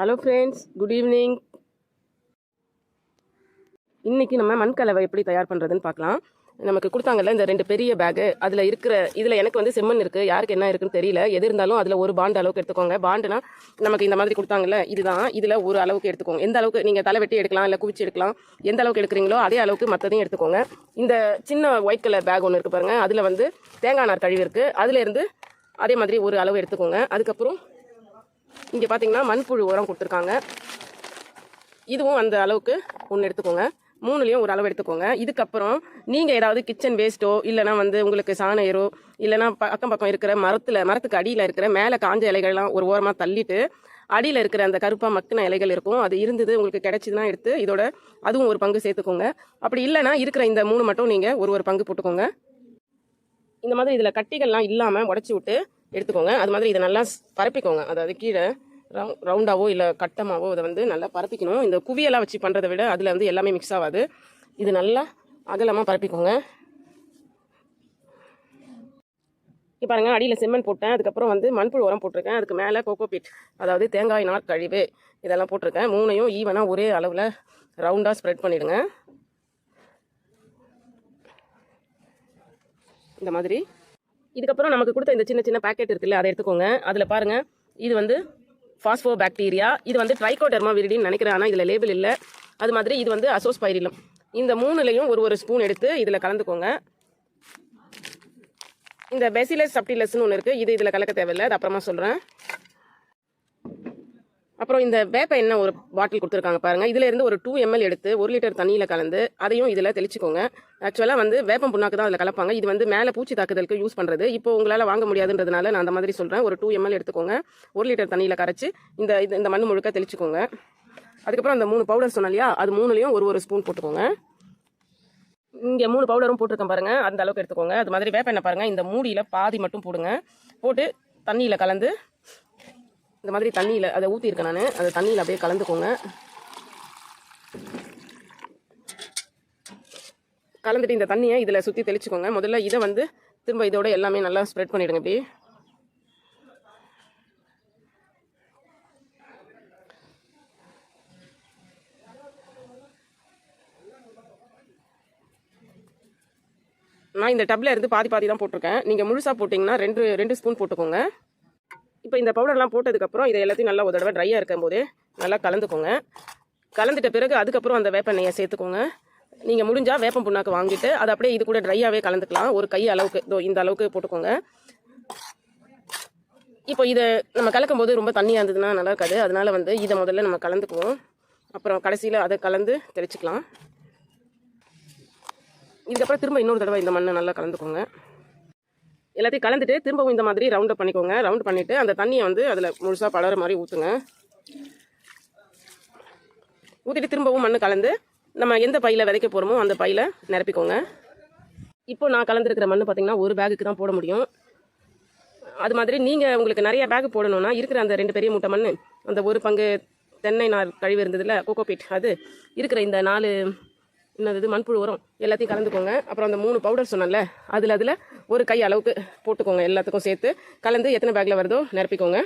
Hello friends good evening இன்றைக்கி நம்ம மண்கலவை எப்படி தயார் பண்ணுறதுன்னு பார்க்கலாம். நமக்கு கொடுத்தாங்கல்ல இந்த ரெண்டு பெரிய பேகு அதில் இருக்கிற இதில் எனக்கு வந்து செம்மண் இருக்குது யாருக்கு என்ன இருக்குன்னு தெரியல. எது இருந்தாலும் அதில் ஒரு பாண்ட் அளவுக்கு எடுத்துக்கோங்க. பாண்டுனா நமக்கு இந்த மாதிரி கொடுத்தாங்கல்ல இதுதான். இதில் ஒரு அளவுக்கு எடுத்துக்கோங்க. எந்த அளவுக்கு நீங்கள் தலை வெட்டி எடுக்கலாம் இல்லை குவிச்சு எடுக்கலாம் எந்த அளவுக்கு எடுக்கிறீங்களோ அதே அளவுக்கு மற்றதையும் எடுத்துக்கோங்க. இந்த சின்ன ஒயிட் கலர் பேக் ஒன்று இருக்குது பாருங்கள் அதில் வந்து தேங்காய் நார் கழிவு இருக்குது அதுலேருந்து அதே மாதிரி ஒரு அளவு எடுத்துக்கோங்க. அதுக்கப்புறம் இங்கே பார்த்தீங்கன்னா மண்புழு உரம் கொடுத்துருக்காங்க. இதுவும் அந்த அளவுக்கு ஒன்று எடுத்துக்கோங்க. மூணுலேயும் ஒரு அளவு எடுத்துக்கோங்க. இதுக்கப்புறம் நீங்கள் ஏதாவது கிச்சன் வேஸ்ட்டோ இல்லைனா வந்து உங்களுக்கு சாணையரோ இல்லைனா பக்கம் பக்கம் இருக்கிற மரத்தில் மரத்துக்கு அடியில் இருக்கிற மேலே காஞ்ச இலைகள்லாம் ஒரு ஓரமாக தள்ளிட்டு அடியில் இருக்கிற அந்த கருப்பாக மக்கின இலைகள் இருக்கும். அது இருந்தது உங்களுக்கு கிடைச்சதுன்னா எடுத்து இதோட அதுவும் ஒரு பங்கு சேர்த்துக்கோங்க. அப்படி இல்லைனா இருக்கிற இந்த மூணு மட்டும் நீங்கள் ஒரு ஒரு பங்கு போட்டுக்கோங்க. இந்த மாதிரி இதில் கட்டிகள்லாம் இல்லாமல் உடச்சி விட்டு எடுத்துக்கோங்க. அது மாதிரி இதை நல்லா ஸ்- பரப்பிக்கோங்க. அதாவது கீழே ரவு ரவுண்டாவோ இல்லை கட்டமாவோ இதை வந்து நல்லா பரப்பிக்கணும். இந்த குவியெல்லாம் வச்சு பண்ணுறதை விட அதில் வந்து எல்லாமே மிக்ஸ் ஆகாது. இது நல்லா அகலமாக பரப்பிக்கோங்க. இப்போ பாருங்கள் அடியில் செம்மண் போட்டேன். அதுக்கப்புறம் வந்து மண்புழு உரம் போட்டிருக்கேன். அதுக்கு மேலே கோகோபீட் அதாவது தேங்காய் நார் கழிவு இதெல்லாம் போட்டிருக்கேன். மூணையும் ஈவனாக ஒரே அளவில் ரவுண்டாக ஸ்ப்ரெட் பண்ணிவிடுங்க இந்த மாதிரி இதுக்கப்புறம் நமக்கு கொடுத்த இந்த சின்ன சின்ன பேக்கெட் இருக்குல்ல அதை எடுத்துக்கோங்க. அதில் பாருங்கள் இது வந்து ஃபாஸ்போ பாக்டீரியா இது வந்து ட்ரைகோடெர்மா விரிடின்னு நினைக்கிறேன் ஆனால் இதில் லேபிள் இல்லை. அது மாதிரி இது வந்து அசோஸ்பைரிலம் இந்த மூணுலையும் ஒரு ஒரு ஸ்பூன் எடுத்து இதில் கலந்துக்கோங்க. இந்த பெசிலஸ் சப்டிலஸ்னு ஒன்று இருக்குது இது இதில் கலக்க தேவையில்லை அது அப்புறமா சொல்கிறேன் அப்புறம் இந்த வேப்ப எண்ணெய் ஒரு பாட்டில் கொடுத்துருக்காங்க பாருங்க. இதுல இருந்து ஒரு டூ எம்எல் எடுத்து ஒரு லிட்டர் தண்ணியில கலந்து அதையும் இதில் தெளிச்சுக்கோங்க. ஆக்சுவலாக வந்து வேப்பம் புண்ணாக்கு தான் அதில் கலப்பாங்க. இது வந்து மேலே பூச்சி தாக்குதலுக்கு யூஸ் பண்ணுறது இப்போ உங்களால் வாங்க முடியாதுன்றதுனால நான் அந்த மாதிரி சொல்கிறேன் ஒரு டூ எம்எல் எடுத்துக்கோங்க. ஒரு லிட்டர் தண்ணியில் கரைச்சி இந்த இது இந்த மண் முழுக்க தெளிச்சுக்கோங்க. அதுக்கப்புறம் அந்த மூணு பவுடர் சொன்னோம் இல்லையா? அது மூணுலேயும் ஒரு ஒரு ஸ்பூன் போட்டுக்கோங்க. இங்கே மூணு பவுடரும் போட்டிருக்கேன் பாருங்கள் அந்த அளவுக்கு எடுத்துக்கோங்க. அது மாதிரி வேப்ப எண்ணெய் பாருங்கள் இந்த மூடியில் பாதி மட்டும் போடுங்க. போட்டு தண்ணியில் கலந்து இந்த மாதிரி தண்ணியில் அதை ஊற்றிருக்கேன் நான். அதை தண்ணியில் அப்படியே கலந்துக்கோங்க. கலந்துட்டு இந்த தண்ணியை இதில் சுற்றி தெளிச்சுக்கோங்க. முதல்ல இதை வந்து திரும்ப இதோட எல்லாமே நல்லா ஸ்ப்ரெட் பண்ணிவிடுங்க இப்படி. நான் இந்த டப்பில் இருந்து பாதி பாதி தான் போட்டிருக்கேன். நீங்கள் முழுசாக போட்டிங்கன்னா ரெண்டு ரெண்டு ஸ்பூன் போட்டுக்கோங்க. இப்போ இந்த பவுடர்லாம் போட்டதுக்கப்புறம் இதை எல்லாத்தையும் நல்லா ஒரு தடவை ட்ரையாக இருக்கும் போதே நல்லா கலந்துக்கோங்க. கலந்துட்ட பிறகு அதுக்கப்புறம் அந்த வேப்பெண்ணெயை சேர்த்துக்கோங்க. நீங்கள் முடிஞ்சால் வேப்பம் புண்ணாக்கு வாங்கிட்டு அதை அப்படியே இது கூட ட்ரையாகவே கலந்துக்கலாம். ஒரு கை அளவுக்கு இதோ இந்த அளவுக்கு போட்டுக்கோங்க. இப்போ இதை நம்ம கலக்கும் போது ரொம்ப தண்ணியாக இருந்ததுன்னா நல்லா இருக்காது. அதனால வந்து இதை முதல்ல நம்ம கலந்துக்குவோம். அப்புறம் கடைசியில் அதை கலந்து தெளிச்சுக்கலாம். இதுக்கப்புறம் திரும்ப இன்னொரு தடவை இந்த மண்ணை நல்லா கலந்துக்கோங்க. எல்லாத்தையும் கலந்துட்டு திரும்பவும் இந்த மாதிரி ரவுண்ட் பண்ணிக்கோங்க. ரவுண்ட் பண்ணிவிட்டு அந்த தண்ணியை வந்து அதில் முழுசாக படற மாதிரி ஊற்றுங்க ஊற்றிட்டு திரும்பவும் மண் கலந்து நம்ம எந்த பையில் விதைக்க போகிறோமோ அந்த பையில் நிரப்பிக்கோங்க. இப்போ நான் கலந்துருக்கிற மண் பார்த்திங்கன்னா ஒரு பேகுக்கு தான் போட முடியும். அது மாதிரி நீங்கள் உங்களுக்கு நிறைய பேக் போடணும்னா இருக்கிற அந்த ரெண்டு பெரிய மூட்டை மண் அந்த ஒரு பங்கு தென்னை நார் கழிவு இருந்ததுல கோகோபீட் அது இருக்கிற இந்த நாலு என்னது இது? மண்புழு உரம். எல்லாத்தையும் கலந்துக்கோங்க. அப்புறம் அந்த மூணு பவுடர் சொன்னேன்ல அதில் அதில் ஒரு கை அளவுக்கு போட்டுக்கோங்க. எல்லாத்துக்கும் சேர்த்து கலந்து எத்தனை பேக்கில் வருதோ நிரப்பிக்கோங்க.